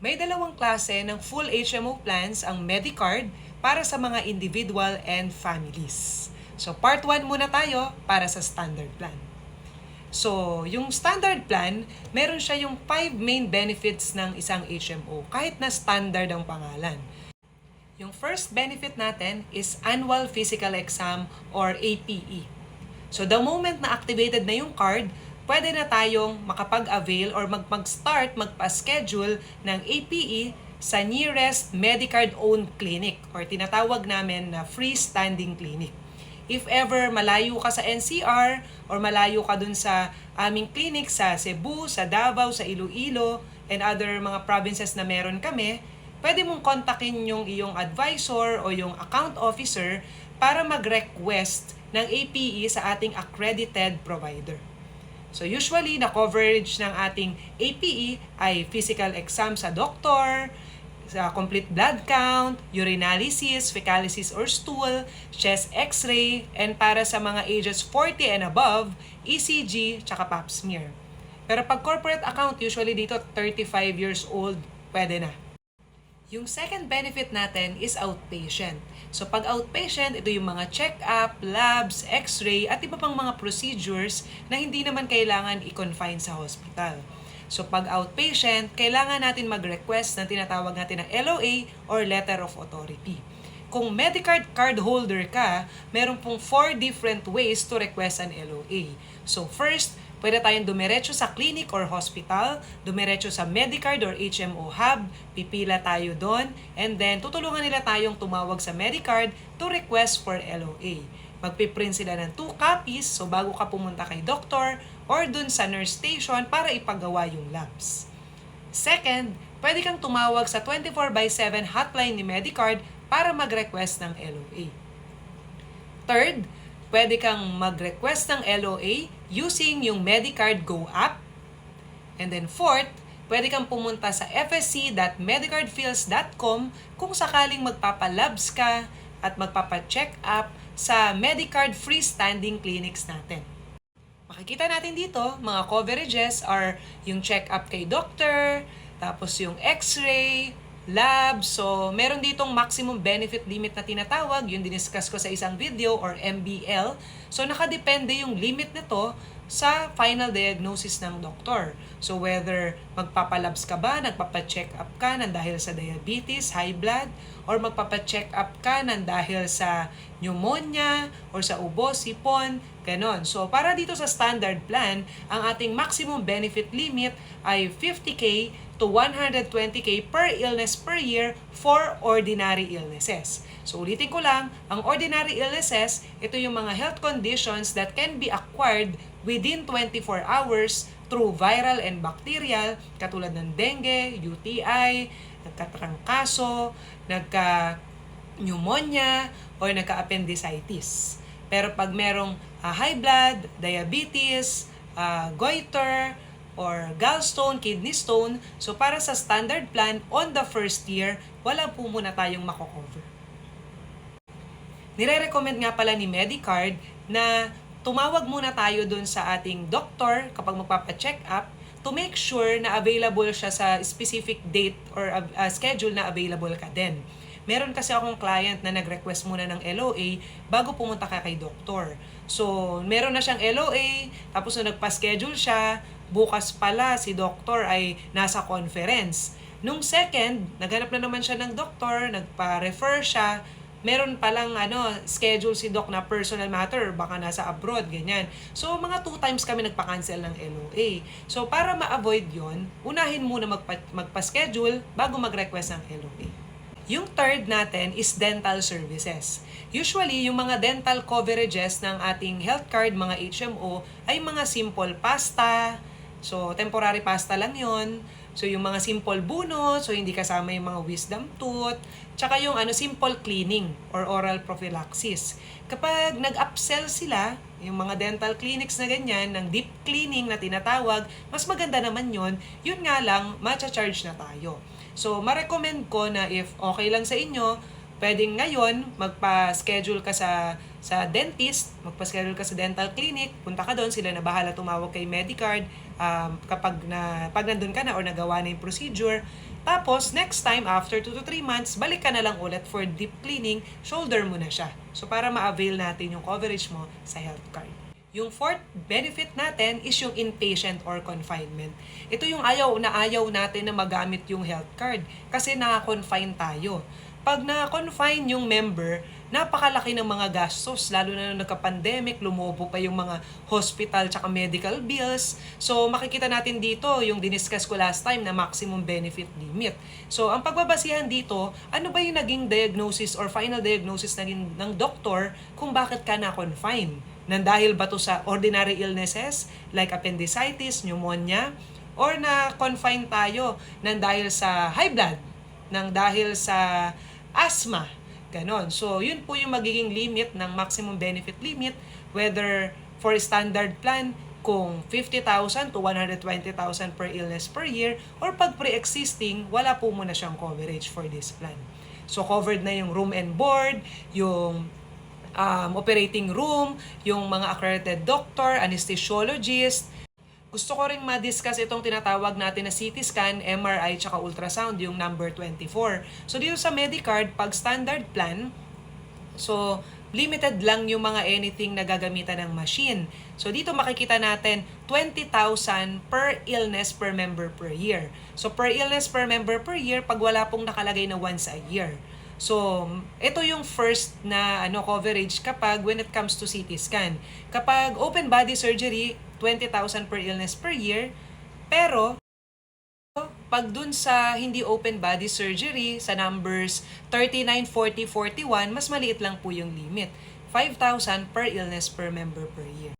May dalawang klase ng full HMO plans ang Medicard para sa mga individual and families. So part 1 muna tayo para sa standard plan. So, yung standard plan, meron siya yung 5 main benefits ng isang HMO kahit na standard ang pangalan. Yung first benefit natin is annual physical exam or APE. So the moment na activated na yung card, pwede na tayong makapag-avail or mag- mag-start, magpa-schedule ng APE sa nearest Medicard-owned clinic or tinatawag namin na freestanding clinic. If ever malayo ka sa NCR or malayo ka dun sa aming clinic sa Cebu, sa Davao, sa Iloilo, and other mga provinces na meron kami, pwede mong kontakin yung iyong advisor o yung account officer para mag-request ng APE sa ating accredited provider. So usually, na coverage ng ating APE ay physical exam sa doktor, sa complete blood count, urinalysis, fecalysis or stool, chest x-ray, and para sa mga ages 40 and above, ECG, tsaka pap smear. Pero pag corporate account, usually dito 35 years old, pwede na. Yung second benefit natin is outpatient. So pag outpatient, ito yung mga check-up, labs, x-ray, at iba pang mga procedures na hindi naman kailangan i-confine sa hospital. So pag outpatient, kailangan natin mag-request ng tinatawag natin ng LOA or Letter of Authority. Kung Medicard card holder ka, meron pong four different ways to request an LOA. So first, pwede tayong dumiretso sa clinic or hospital, dumiretso sa Medicard or HMO hub, pipila tayo doon, and then tutulungan nila tayong tumawag sa Medicard to request for LOA. Magpiprint sila ng two copies, so bago ka pumunta kay doctor or dun sa nurse station para ipagawa yung labs. Second, pwede kang tumawag sa 24 by 7 hotline ni Medicard para mag-request ng LOA. Third, pwede kang mag-request ng LOA using yung Medicard Go app. And then fourth, pwede kang pumunta sa fsc.medicardfields.com kung sakaling magpapalabs ka at magpapacheck up sa Medicard freestanding clinics natin. Makikita natin dito, mga coverages are yung check-up kay doctor, tapos yung x-ray, lab. So, meron ditong maximum benefit limit na tinatawag, yung diniscuss ko sa isang video or MBL. So, nakadepende yung limit nito sa final diagnosis ng doktor. So, whether magpapalabs ka ba, nagpapacheck up ka ng dahil sa diabetes, high blood, or magpapacheck up ka ng dahil sa pneumonia, or sa ubo, sipon, ganon. So, para dito sa standard plan, ang ating maximum benefit limit ay 50K to 120K per illness per year for ordinary illnesses. So ulitin ko lang, ang ordinary illnesses, ito yung mga health conditions that can be acquired within 24 hours through viral and bacterial, katulad ng dengue, UTI, nagkatrangkaso, nagka-pneumonia, or nagka-appendicitis. Pero pag merong ah, high blood, diabetes, ah, goiter, or gallstone, kidney stone. So para sa standard plan, on the first year, wala po muna tayong makocover. Nire-recommend nga pala ni Medicard na tumawag muna tayo dun sa ating doktor kapag magpapa-check up to make sure na available siya sa specific date or uh, schedule na available ka din. Meron kasi akong client na nag-request muna ng LOA bago pumunta ka kay doktor. So, meron na siyang LOA, tapos nung nagpa-schedule siya, bukas pala si doktor ay nasa conference. Nung second, naghanap na naman siya ng doktor, nagpa-refer siya, meron palang ano, schedule si doc na personal matter, baka nasa abroad, ganyan. So, mga two times kami nagpa-cancel ng LOA. So, para ma-avoid yon unahin muna magpa- magpa-schedule bago mag-request ng LOA. Yung third natin is dental services. Usually, yung mga dental coverages ng ating health card, mga HMO, ay mga simple pasta, so temporary pasta lang yon So, yung mga simple bunot, so hindi kasama yung mga wisdom tooth, tsaka yung ano, simple cleaning or oral prophylaxis. Kapag nag-upsell sila, yung mga dental clinics na ganyan, ng deep cleaning na tinatawag, mas maganda naman yon yun nga lang, matcha-charge na tayo. So, ma-recommend ko na if okay lang sa inyo, pwedeng ngayon magpa-schedule ka sa sa dentist, magpa-schedule ka sa dental clinic, punta ka doon, sila na bahala tumawag kay Medicard um, kapag na, pag nandun ka na or nagawa na yung procedure. Tapos, next time, after 2 to 3 months, balik ka na lang ulit for deep cleaning, shoulder mo na siya. So, para ma-avail natin yung coverage mo sa health card. Yung fourth benefit natin is yung inpatient or confinement. Ito yung ayaw na ayaw natin na magamit yung health card kasi naka-confine tayo. Pag na-confine yung member, napakalaki ng mga gastos, lalo na nung nagka-pandemic, lumobo pa yung mga hospital tsaka medical bills. So makikita natin dito yung diniscuss ko last time na maximum benefit limit. So ang pagbabasihan dito, ano ba yung naging diagnosis or final diagnosis ng, ng doktor kung bakit ka na-confine? Nang dahil ba to sa ordinary illnesses like appendicitis, pneumonia, or na-confine tayo nang dahil sa high blood, nang dahil sa asthma, ganon. So, yun po yung magiging limit ng maximum benefit limit, whether for standard plan, kung 50,000 to 120,000 per illness per year, or pag pre-existing, wala po muna siyang coverage for this plan. So, covered na yung room and board, yung um, operating room, yung mga accredited doctor, anesthesiologist. Gusto ko rin ma-discuss itong tinatawag natin na CT scan, MRI, tsaka ultrasound, yung number 24. So dito sa Medicard, pag standard plan, so limited lang yung mga anything na gagamitan ng machine. So dito makikita natin 20,000 per illness per member per year. So per illness per member per year pag wala pong nakalagay na once a year. So, ito yung first na ano coverage kapag when it comes to CT scan. Kapag open body surgery, 20,000 per illness per year. Pero pag dun sa hindi open body surgery, sa numbers 39, 40, 41, mas maliit lang po yung limit. 5,000 per illness per member per year.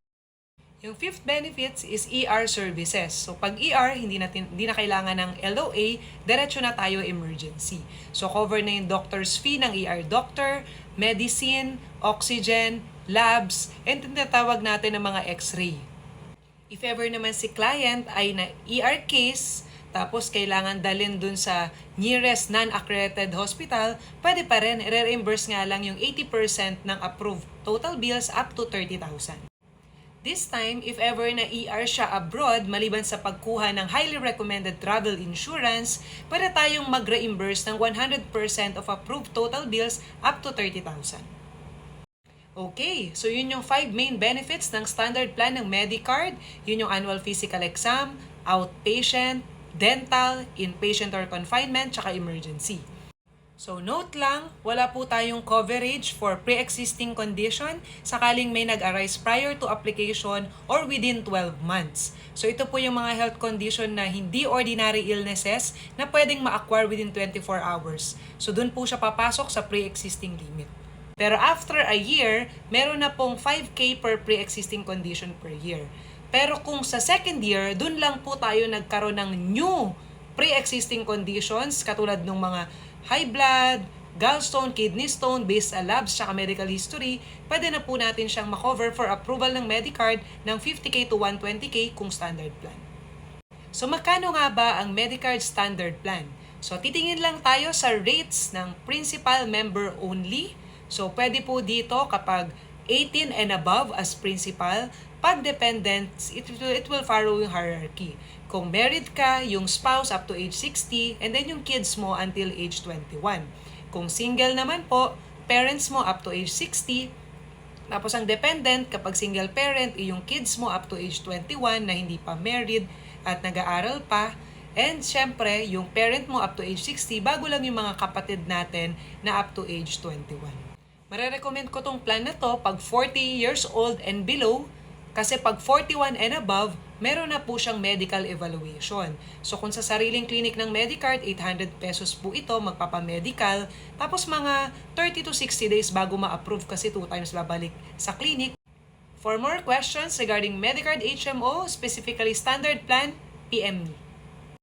Yung fifth benefits is ER services. So pag ER, hindi natin hindi na kailangan ng LOA, diretso na tayo emergency. So cover na yung doctor's fee ng ER doctor, medicine, oxygen, labs, and tinatawag natin ng mga x-ray. If ever naman si client ay na ER case, tapos kailangan dalhin dun sa nearest non-accredited hospital, pwede pa rin, re-reimburse nga lang yung 80% ng approved total bills up to 30,000. This time, if ever na ER siya abroad, maliban sa pagkuha ng highly recommended travel insurance, pwede tayong mag-reimburse ng 100% of approved total bills up to 30,000. Okay, so yun yung five main benefits ng standard plan ng Medicard. Yun yung annual physical exam, outpatient, dental, inpatient or confinement, tsaka emergency. So note lang, wala po tayong coverage for pre-existing condition sakaling may nag-arise prior to application or within 12 months. So ito po yung mga health condition na hindi ordinary illnesses na pwedeng ma-acquire within 24 hours. So dun po siya papasok sa pre-existing limit. Pero after a year, meron na pong 5K per pre-existing condition per year. Pero kung sa second year, dun lang po tayo nagkaroon ng new pre-existing conditions katulad ng mga high blood, gallstone, kidney stone based sa labs at medical history, pwede na po natin siyang makover for approval ng Medicard ng 50K to 120K kung standard plan. So magkano nga ba ang Medicard standard plan? So titingin lang tayo sa rates ng principal member only. So pwede po dito kapag 18 and above as principal, pag dependents, it will, it will follow yung hierarchy. Kung married ka, yung spouse up to age 60, and then yung kids mo until age 21. Kung single naman po, parents mo up to age 60, tapos ang dependent, kapag single parent, yung kids mo up to age 21 na hindi pa married at nag-aaral pa. And syempre, yung parent mo up to age 60, bago lang yung mga kapatid natin na up to age 21. Marerecommend ko tong plan na to pag 40 years old and below kasi pag 41 and above, meron na po siyang medical evaluation. So kung sa sariling clinic ng Medicard, 800 pesos po ito, magpapamedical. Tapos mga 30 to 60 days bago ma-approve kasi two times babalik sa clinic. For more questions regarding Medicard HMO, specifically standard plan, PM me.